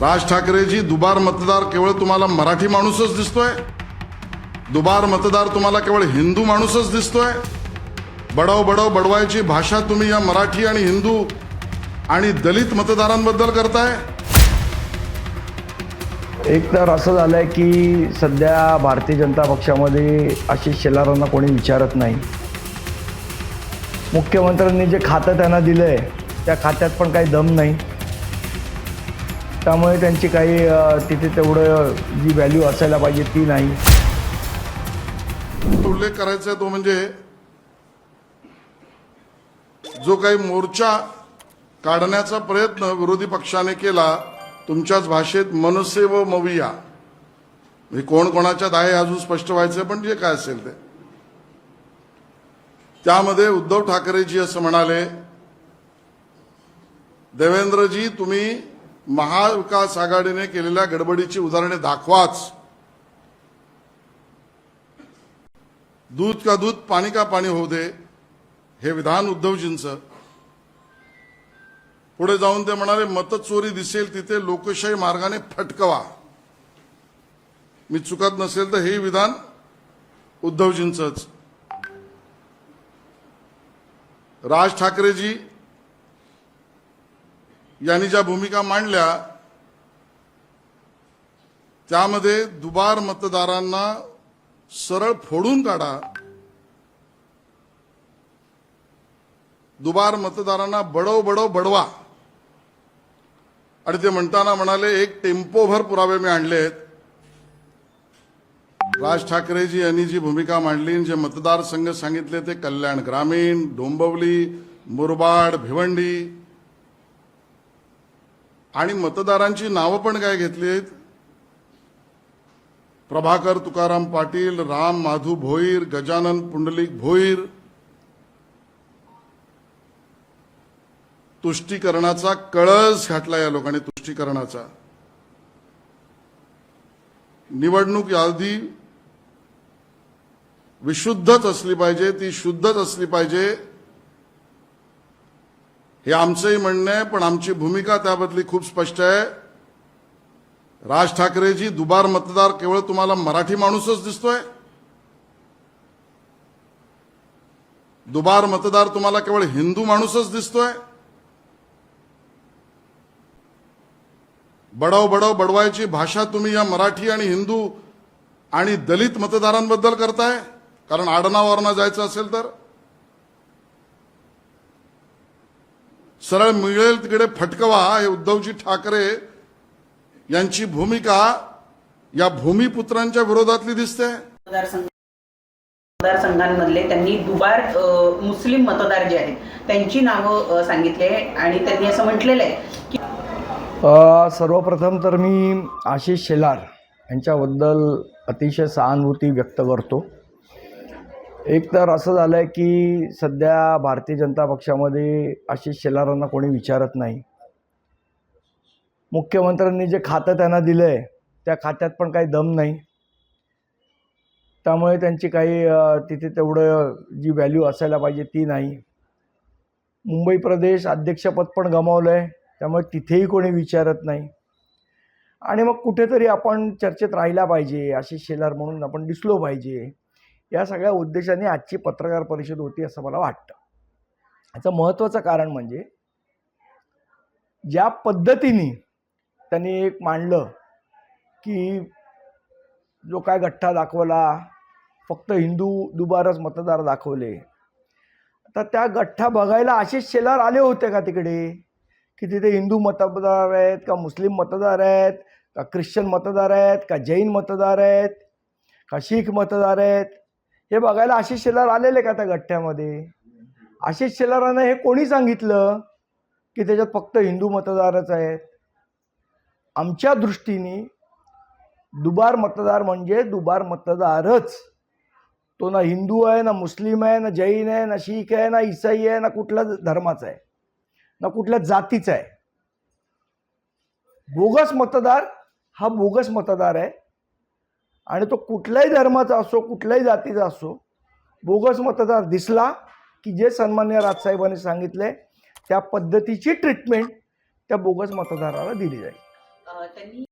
राज ठाकरेजी दुबार मतदार केवळ तुम्हाला मराठी माणूसच दिसतोय. दुबार मतदार तुम्हाला केवळ हिंदू माणूसच दिसतोय. बडव बडव बडवायची भाषा तुम्ही या मराठी आणि हिंदू आणि दलित मतदारांबद्दल करताय. एक तर असं झालंय की सध्या भारतीय जनता पक्षामध्ये आशिष शेलारांना कोणी विचारत नाही. मुख्यमंत्र्यांनी जे खातं त्यांना दिलंय त्या खात्यात पण काही दम नाही. त्यामुळे त्यांची काही तिथे तेवढं जी व्हॅल्यू असायला पाहिजे ती नाही. उल्लेख करायचा आहे तो म्हणजे जो काही मोर्चा काढण्याचा प्रयत्न विरोधी पक्षाने केला तुमच्याच भाषेत मनसे व मविया. म्हणजे कोण कोणाच्यात आहे अजून स्पष्ट व्हायचं पण जे काय असेल ते. त्यामध्ये उद्धव ठाकरेजी असं म्हणाले देवेंद्रजी तुम्ही महाविकास आघाडीने केलेल्या गडबडीची उदाहरणे दाखवाच. दूध का दूध पाणी का पाणी होऊ दे हे विधान उद्धवजींचं. पुढे जाऊन ते म्हणाले मतचोरी दिसेल तिथे लोकशाही मार्गाने फटकवा. मी चुकत नसेल तर हे विधान उद्धवजींचंच. राज ठाकरेजी यांनी ज्या भूमिका मांडल्या त्यामध्ये दुबार मतदारांना सरळ फोडून काढा. दुबार मतदारांना बडव बडव बडवा. आणि ते म्हणताना म्हणाले एक टेम्पोभर पुरावे मी आणले आहेत राज ठाकरेजी यांनी जी भूमिका मांडली जे मतदारसंघ सांगितले ते कल्याण ग्रामीण डोंबवली मुरबाड भिवंडी आणि मतदारांची नावं पण काय घेतली आहेत? प्रभाकर तुकाराम पाटील राम माधू भोईर गजानन पुंडलिक भोईर. तुष्टीकरणाचा कळस घातला या लोकांनी तुष्टीकरणाचा. निवडणूक यादी विशुद्धच असली पाहिजे ती शुद्धच असली पाहिजे. हे आमचंही म्हणणं आहे पण आमची भूमिका त्याबद्दली खूप स्पष्ट आहे. राज ठाकरेजी दुबार मतदार केवळ तुम्हाला मराठी माणूसच दिसतोय. दुबार मतदार तुम्हाला केवळ हिंदू माणूसच दिसतोय. बडव बडव बडवायची भाषा तुम्ही या मराठी आणि हिंदू आणि दलित मतदारांबद्दल करताय कारण आडनावारनं जायचं असेल तर. सरळ मिळेल तिकडे फटकवा हे उद्धवजी ठाकरे यांची भूमिका या भूमिपुत्रांच्या विरोधातली दिसते. मतदारसंघ मतदारसंघांमधले त्यांनी दुबार मुस्लिम मतदार जे आहेत त्यांची नावं सांगितले आणि त्यांनी असं म्हटलेलं आहे की सर्वप्रथम तर मी आशिष शेलार यांच्याबद्दल अतिशय सहानुभूती व्यक्त करतो. एक तर असं झालं आहे की सध्या भारतीय जनता पक्षामध्ये आशिष शेलारांना कोणी विचारत नाही. मुख्यमंत्र्यांनी जे खातं त्यांना दिलं आहे त्या खात्यात पण काही दम नाही. त्यामुळे त्यांची काही तिथे तेवढं जी व्हॅल्यू असायला पाहिजे ती नाही. मुंबई प्रदेश अध्यक्षपद पण गमावलं आहे त्यामुळे तिथेही कोणी विचारत नाही. आणि मग कुठेतरी आपण चर्चेत राहिला पाहिजे आशिष शेलार म्हणून आपण दिसलो पाहिजे. या सगळ्या उद्देशाने आजची पत्रकार परिषद होती असं मला वाटतं. याचं महत्त्वाचं कारण म्हणजे ज्या पद्धतीने त्यांनी एक मांडलं की जो काय गठ्ठा दाखवला फक्त हिंदू दुबारच मतदार दाखवले तर त्या गठ्ठा बघायला आशिष शेलार आले होते का तिकडे? की तिथे हिंदू मतदार आहेत का मुस्लिम मतदार आहेत का ख्रिश्चन मतदार आहेत का जैन मतदार आहेत का शीख मतदार आहेत? हे बघायला आशिष शेलार आलेले का त्या गठ्ठ्यामध्ये आशिष शेलारांना हे कोणी सांगितलं की त्याच्यात फक्त हिंदू मतदारच आहेत? आमच्या दृष्टीने दुबार मतदार म्हणजे दुबार मतदारच. तो ना हिंदू आहे ना मुस्लिम आहे ना जैन आहे ना शीख आहे ना ईसाई आहे ना कुठल्या धर्माचा आहे ना कुठल्या जातीचा आहे. बोगस मतदार हा बोगस मतदार आहे. आणि तो कुठल्याही धर्माचा असो कुठल्याही जातीचा असो बोगस मतदार दिसला की जे सन्मान्य राजसाहेबांनी सांगितले त्या पद्धतीची ट्रीटमेंट त्या बोगस मतदाराला दिली जाईल. त्यांनी